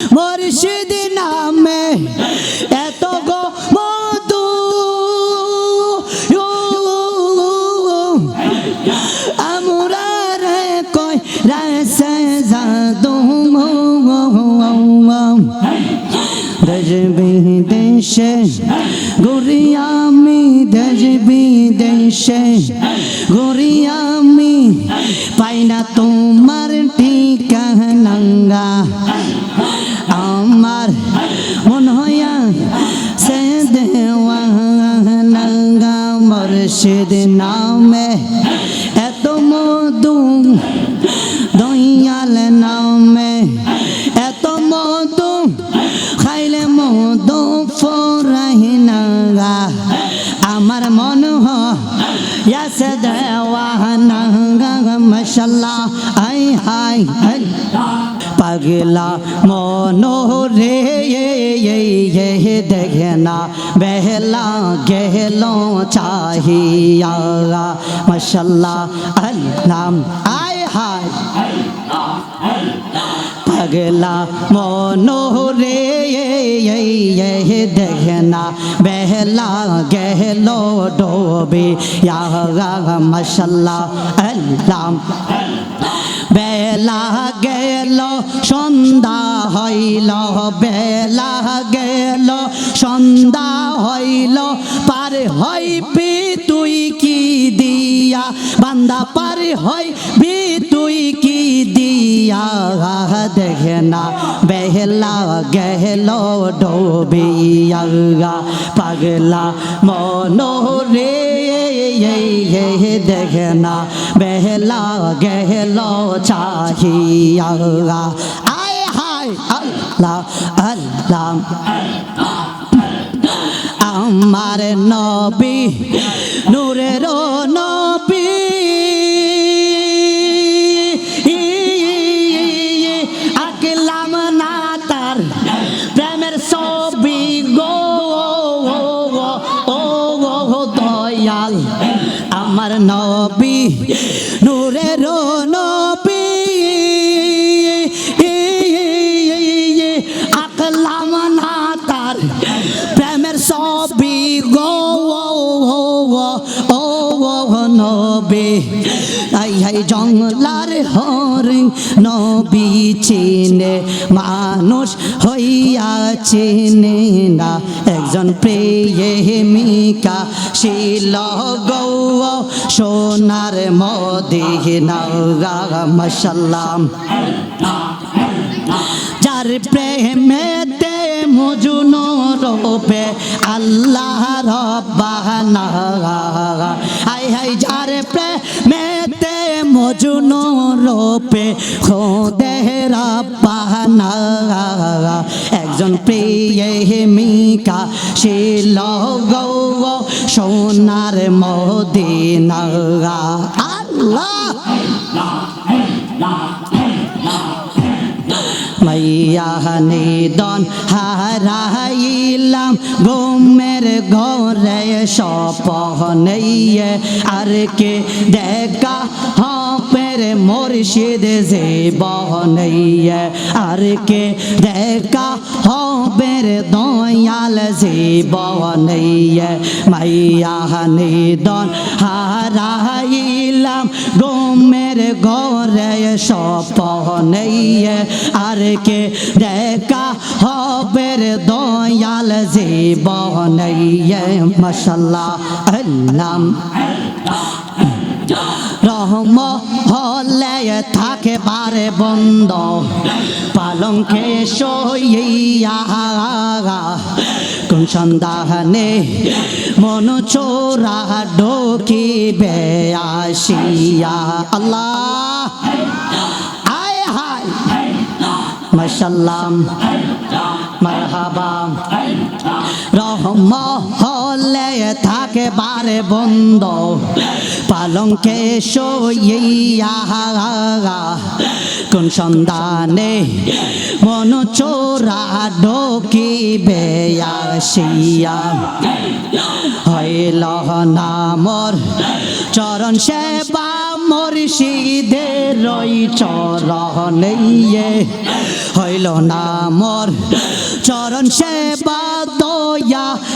মুর্শিদ নামে এত গো মধু। আমরা রে কই রসে জাদু দেশ বিদেশে ঘুরিয়ামি দেশ ঘুরিয়ামি পাই না তোমার ঠিকানাঙ্গা মুর্শিদ নামে এত মধু দয়াল নামে এত মধু খাইলে মধু ফরাহি নাঙ্গা আমার মন হইয়াছে দেওয়া নাঙ্গা মশাল্লাহ আই হাই হাই পাগলা মনোরে দেখে না বেহলা গেল চাহিয়া। মশাল্লা আল্লাম, আয় হায়। পাগলা মনোরে দেখে না বেহলা গেল ডোবে। মশাল্লা আল্লাম। বেলা গেল, সন্ধ্যা হইল, বেলা গেল, সন্ধ্যা হইল, পার হইবি তুই কি দিয়া? বান্দা পার হইবি তুই কি দিয়া? দেখে না বেহলা গেল, ডোবিয়া, পাগলা মনোরে দেখে না বেহলা গেল চাহিয়া আয় হায় আল্লাহ আল্লাহ আমার নবী নূরের নবী হাই জঙ্গলার হরিণ নবী চিনে, মানুষ হইয়া চিনে না। একজন প্রেমিকা শিল গৌ সোনার মদিনা মশাল্লাম যার প্রেমেতে মজুন রূপে আল্লাহ রব্বানা। আই হাই যার প্রেমেতে মজুন রূপে খোদে রব্বানা একজন প্রেমিকা শিল গৌ সোনার মদিনা। আল্লাহ। মাইয়া নিদন হারাইলাম, ঘুমের ঘরে সপনেইয়ে আর কে দেখা হপের মুর্শিদ যে বহনেইয়ে, আর কে দেখা হবের দয়াল যে বহনেইয়ে। মাইয়া নিদন হারাইলাম ঘুমের ঘরে সপনেইয়ে আর কে দেখা হবের দয়াল জীবনইয়ে মশাল্লাহ, আল্লাম। রহম হলে থাকে বারে বন্ধ। পালঙ্কে সইয়া কোন সন্ধানে মন চোরা ঢোকিবে আসিয়া। আল্লাহ, আয়, হায়। মাশাল্লাম মারহাবা। রহম বারে বন্ধ। পালঙ্কে সইয়া কোন সন্ধানে মন চোরা ঢোকিবে আসিয়া হইল নামর চরণ সেবা মরিষিদের রই চরণে হইল না মোর চরণ সেবা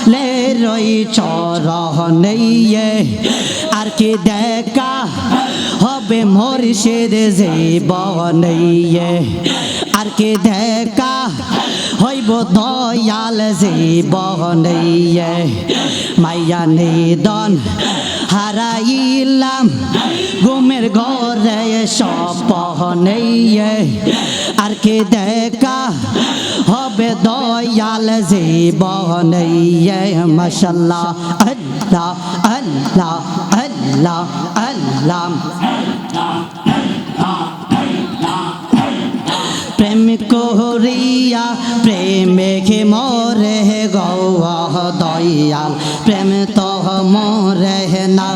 লে রই চরণে আর কি দেখা হবে মরিষিদ জীবনে আর কি দেখা হইব দয়াল জীবনে মাইয়া নিদন হারাইলাম ঘুমের ঘরে সপনে আর কি দেখা হবে দয়াল জীবনে মশাল্লাহ। আল্লাহ আল্লাহ আল্লাহ আল্লাহ। প্রেম করিয়া প্রেমে খে মরে গৌয়া দয়াল? প্রেম তো মরে না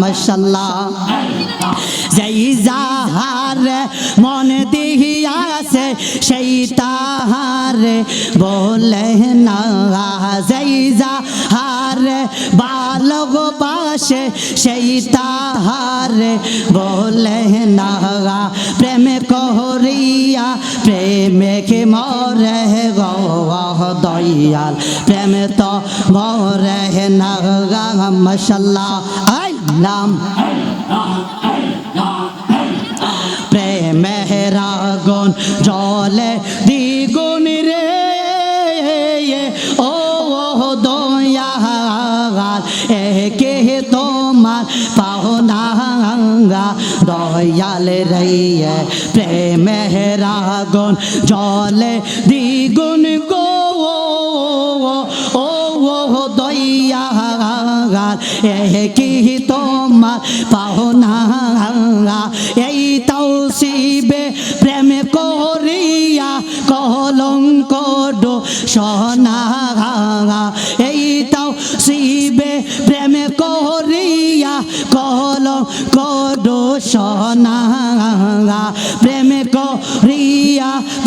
মশাল্লা বলে না যেই যাহার বালক পাশে সেই তাহার বলে না প্রেম করিয়া প্রেমে কে মরে গৌয়া দয়াল, প্রেম তো মরে না মশাল্লা আল্লাহ প্রেমেরাগুন জলে দ্বিগুণ দয়াল রইয়ে প্রেমেরাগুন জলে দ্বিগুণ গো ও ও দয়াল একে তোমার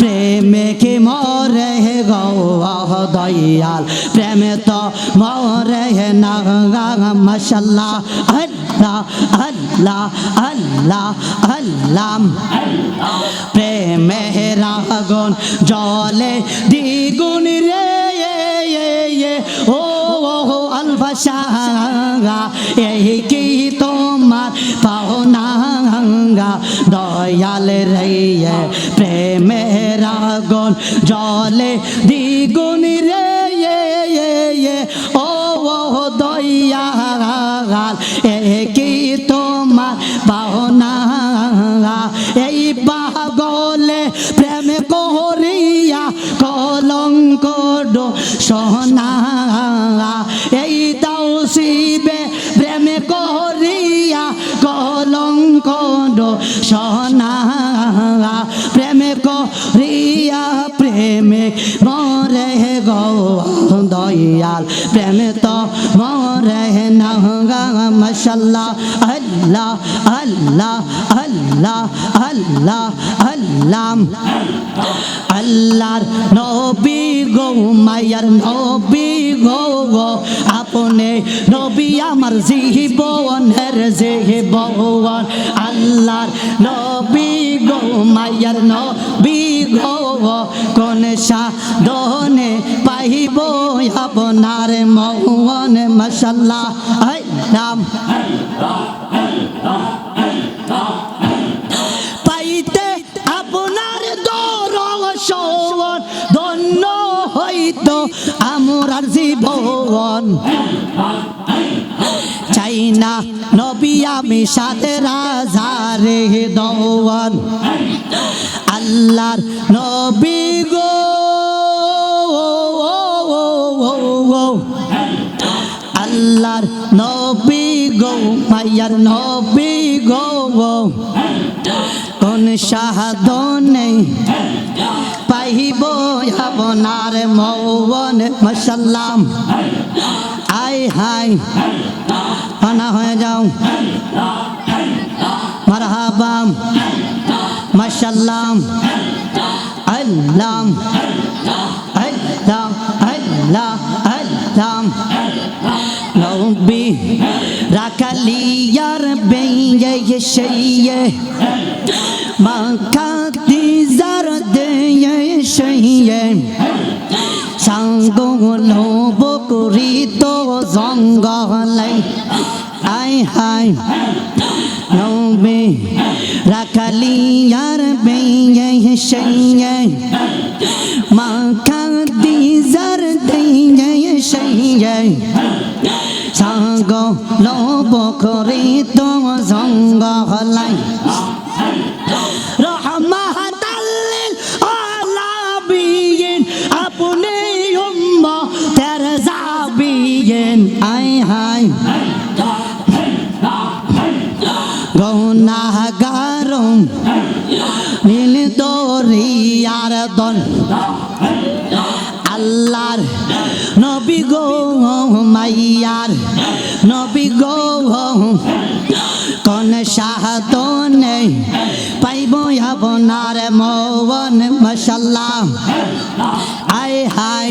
প্রেমে কি মরে গৌহ দয়াল। প্রেমে তো মরে না মশাল্লাহ। আল্লাহ আল্লাহ আল্লাহ আল্লাহ। প্রেমের আগুন জলে দ্বিগুণ রে। ও আলফাশাঙ্গা এই কি তোমার পাওনাঙ্গা দয়াল রে প্রেমের আগুন জলে দ্বিগুণ রে ও দয়াল কি তোমার পাওনা এই পাগলে প্রেম করিয়া কলঙ্ক ডো সোনা এই তৌসিবে প্রেম করিয়া কলঙ্ক সোনা প্রেম করিয়া প্রেমে দয়াল প্রেম তো মরে না মশাল্লাহ। আল্লাহ আল্লাহ আল্লাহ আল্লাহ আল্লাহ আল্লাহর নবী গো, মায়ার নবী গো গো। আপনি নবী আমার জীবনের জীবন আল্লাহর নবী গো মায়ার নবী গো, কোন সাধনে পাইব আপনার মৌন মশাল্লাহ। নাম পাইতে আপনার দর্শন, ধন্য হইত আমার জীবন। না। নবী আমি সাথে রাজারে দওয়ান। আল্লাহর নবী গো। আল্লাহর নবী গো, মাইয়ার নবী গো। কোন সাধনে পাইব আপনার মৌবন মশাল্লাম আই হাই। পানা হয়ে যাও। মারহাবাম মাশাল্লাম আল্লাহ। আল্লাহ। আল্লাহ। আল্লাহ নবী রাখাল রাখালিয়ার বেয়ে সেই মাখাতি জার দেয়ে সেই সঙ্গ নবকরিত জঙ্গলাই হাই হাই নবে, রাখালি আর বেয়ে সৈয়ে মাখা দিজার দিয়ে সৈয়ে সঙ্গ নবকরিত জঙ্গলাই হাই গৌনাগারম নীল দরিয়ার দল। আল্লাহর নবী গো মাইয়ার নবী গো কোন শাহাদনে পাইব আপনার মৌবন মশাল্লাহ আয় হাই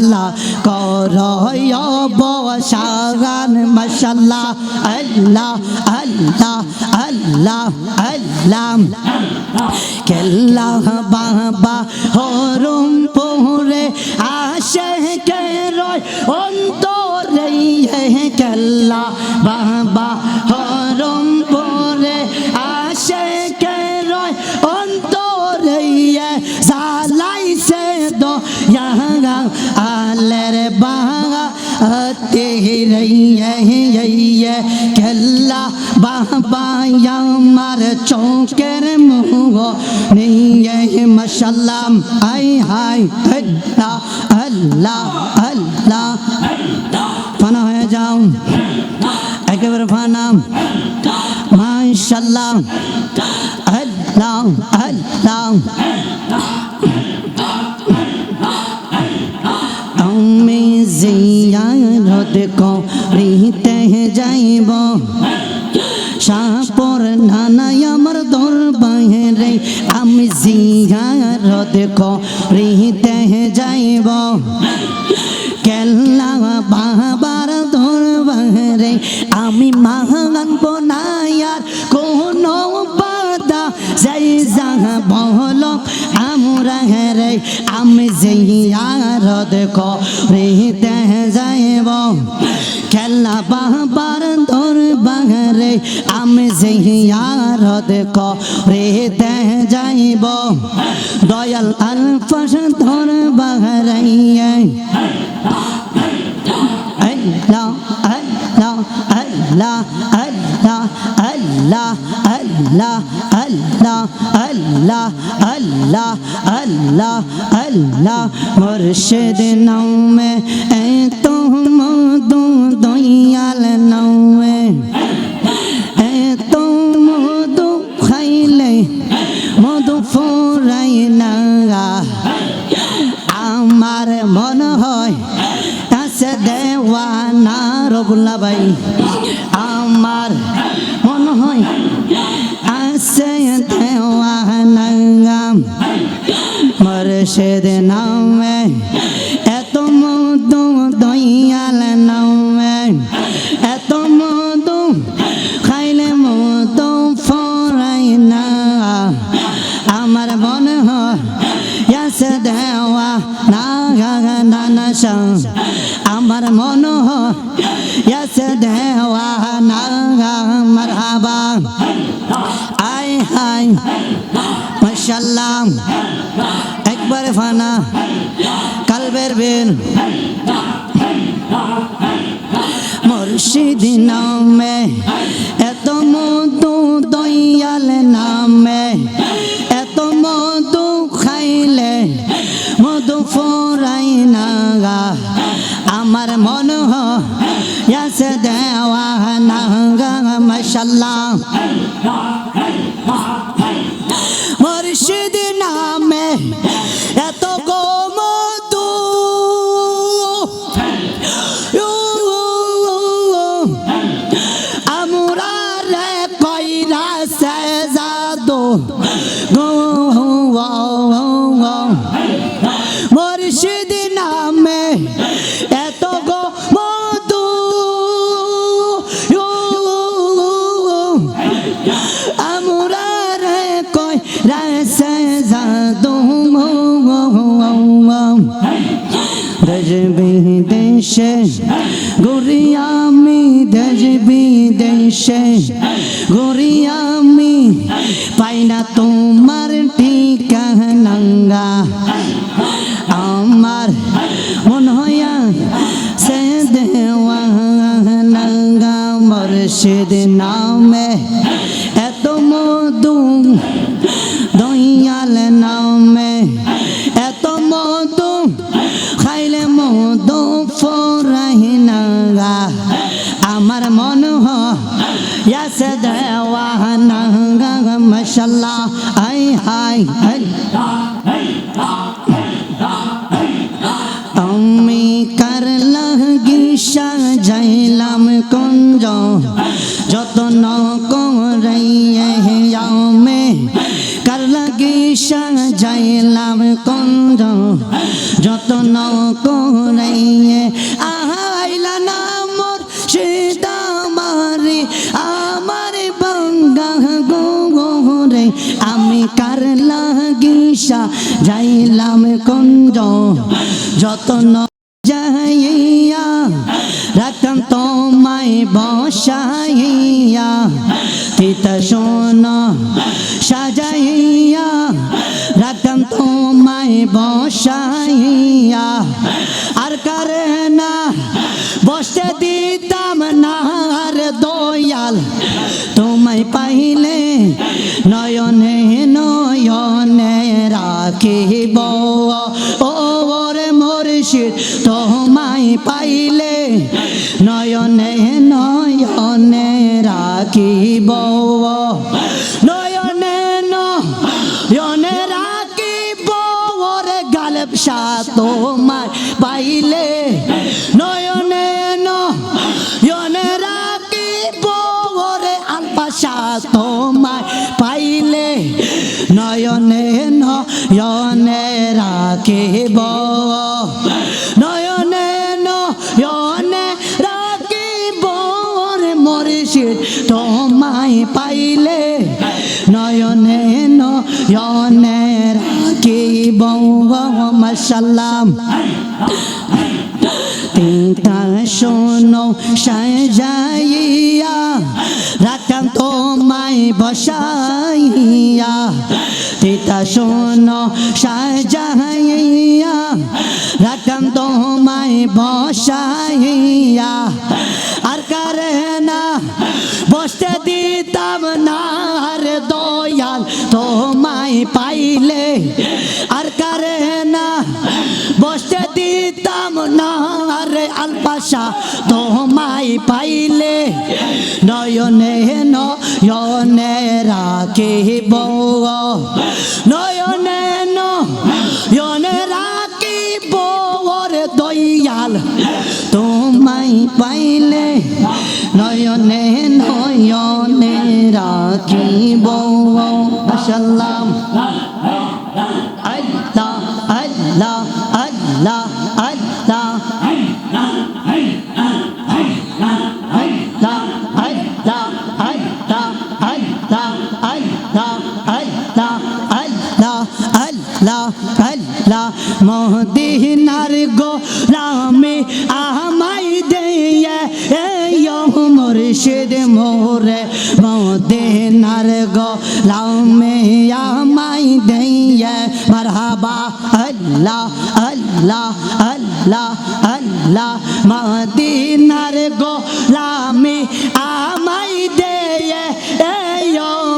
ঝালা কর বসাগান মশাল্লাহ, আল্লাহ আল্লাহ আল্লাহ আল্লাহ কেল্লা বাবা হরম পোরে আসে কে রয় অন্তরে কেল্লা বাবা হরম बातें रही हैं, यही है। कल्ला बाबा या मार चौकर मुँह। नहीं है मशाला आई हाय अल्लाह अल्लाह अल्लाह। फना हो जाऊँ, अकबर फाना। माशाल्लाह, अल्लाह अल्लाह। জিয়ারত করিতে যাইব। সাপর নানাই আমার দর বাইরে আমি জিয়ারত করিতে যাইব। কেল্লা বাবার আমি জিয়ারত করিতে যাইব। খেলা বাবার দর বাহারে আমি জিয়ারত করিতে যাইব। দয়াল আলফাস ধর বাহারাইয়া আল্লাহ আল্লাহ আল্লাহ আল্লাহ আল্লাহ Allah Allah Allah Allah Allah Allah Murshid naam mein ae tum mudu duyal naam mein ae tum mudu khaile mudu furai naga আমার মন হয় দেওয়ানা রবুল্লা ভাই আমার মরশেদ নামে, এত মধু দয়াল নামে, এত মধু খাইলে মধু ফরাই না। আমার মনে ইয়াসে দেওয়া না গা না না আমার মনে ইয়াসে দেওয়া না মারহাবা। আয় হায়, মাশাল্লাহ একবারে ফানা, কালবের বের মুর্শিদ নামে, এত মধু দয়াল নামে, এত মধু খাইলে মধু ফোরাই না গা। আমার মন হসে দেওয়া না গা গো মুর্শিদ নামে এত গো মধু আমরা রে কই রাসে জাদু দেশ বিদেশে ঘুরি আমি দেশ বিদেশে ঘুরি আমি পাই না তোমার ঠিকানাঙ্গা আমার মন হইয়া সে দেওয়া নাঙ্গা মুর্শিদ নামে सदवाहना मशाला आई हाय আমি কার লাগি সাজাইলাম কুঞ্জ, যতন করাইয়ামে কার লাগি সাজাইলাম কুঞ্জ, যতন করাইয়ে। আহাইলা না মোর সীতা মারি কার লাগিসা, যাইলাম কুঞ্জ যতন যাইয়া রাখতাম তোমায় বসাইয়া, তিতা শোন সাজাইয়া রাখতাম তোমায় বসাইয়া, আর কারে না বসতে দিতাম ও ওরে মুর্শিদ, তোমায় পাইলে নয়নে নয়নে রাখিব। নয়নে নয়নে রাখিব, ওরে গালেব শাহ তোমায় পাইলে নয়নে নয়নে রাখিব। নয়নে নয়নে রাখিব। ওরে মরিষিদ তোমায় পাইলে। নয়নে নয়নে রাখিব। মাসাল্লাম তিনটা শোনো সাজাইয়া রাখতাম তোমায় বসাইয়া তিতা শোনো সাজাইয়া রাখতাম তোমায় বসাইয়া, আর কারে না বসতে দিতাম না, আর দয়াল তোমায় পাইলে, আর কারে না বসতে দিতাম না রে আলপাশা তোমায় পাইলে নয়নে নয়নে রাখিব নয়নে নয়নে রাখিব রে দয়াল। তোমায় পাইলে নয়নে নয়নে রাখিব সাল্লাম আল্লাহ আল্লাহ আল্লাহ আল্লাহ। মদিনার গো রামে আমাই দিয়ে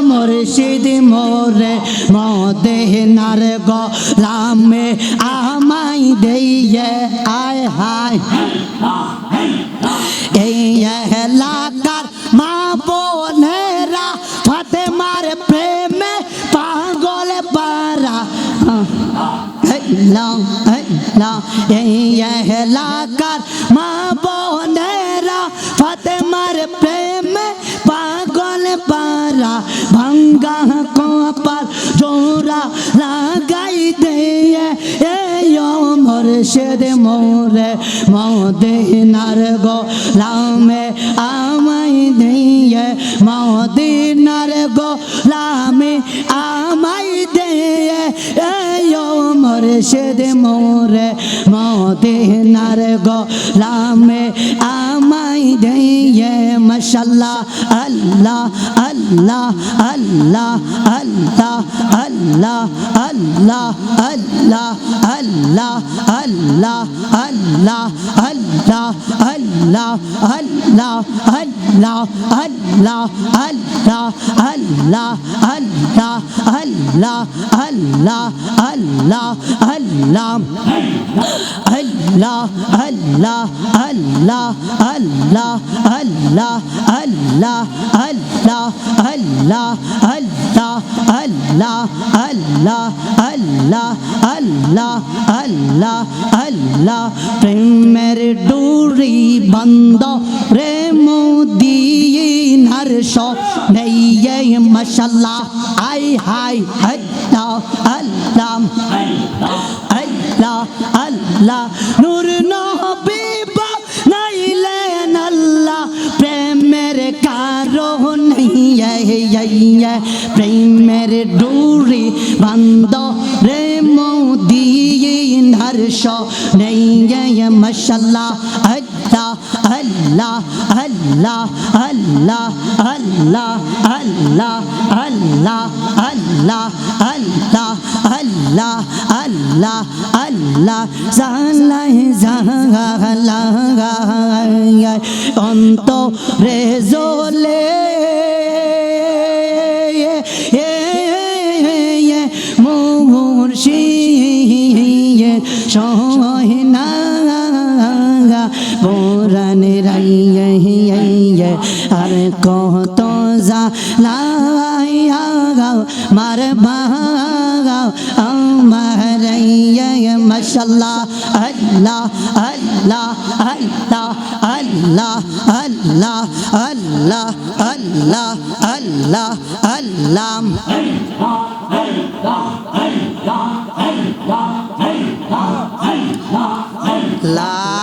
মুর্শিদ মোরে। মদিনার গো রামে আমাই দিয়ে, আয়, হায়। এই এলাকার মা এই মোরশেদ মোরে মদিনার গো লামে আমাই দিয়ে, মদিনার গো লামে আমাই দিয়ে, এই মোরশেদ মোরে মদিনার গো লামে আমাই দিয়ে মশাল্লাহ আল্লাহ আল্লাহ আল্লাহ আল্লাহ আল্লাহ আল্লাহ আল্লাহ আল্লাহ আল্লাহ আল্লাহ আল্লাহ আল্লাহ আল্লাহ আল্লাহ আল্লাহ আল্লাহ আল্লাহ আল্লাহ আল্লাহ আল্লাহ আল্লাহ আল্লাহ আল্লাহ আল্লাহ আল্লাহ আল্লাহ আল্লাহ আল্লাহ আল্লাহ আল্লাহ আল্লাহ আল্লাহ আল্লাহ আল্লাহ আল্লাহ আল্লাহ আল্লাহ প্রেমের ডুরি বন্ধ রে মোদিনার সব নেই মশাল্লাহ আই হাই আল্লাহ আল্লাহ আল্লাহ আল্লাহ নূর নবী নাইলেন আল্লাহ প্রেমের কারণ প্রেমের ডুরি বন্ধ রে মোদিন হর্ষ নেই মশাল্লাহ আল্লাহ আল্লাহ আল্লাহ আল্লাহ আল্লাহ আল্লাহ আল্লাহ আল্লাহ আল্লাহ আল্লাহ আল্লাহ আল্লাহ জালাই জাগালাগায় অন্ত রে জলে মুর্শিদ সহনা আর কত যা লাইয়া গাও মার ভাগাও, আমার মশাল্লাহ, আল্লাহ আল্লাহ আল্লাহ আল্লাহ আল্লাহ আল্লাহ আল্লাহ আল্লাহ আল্লাহ লা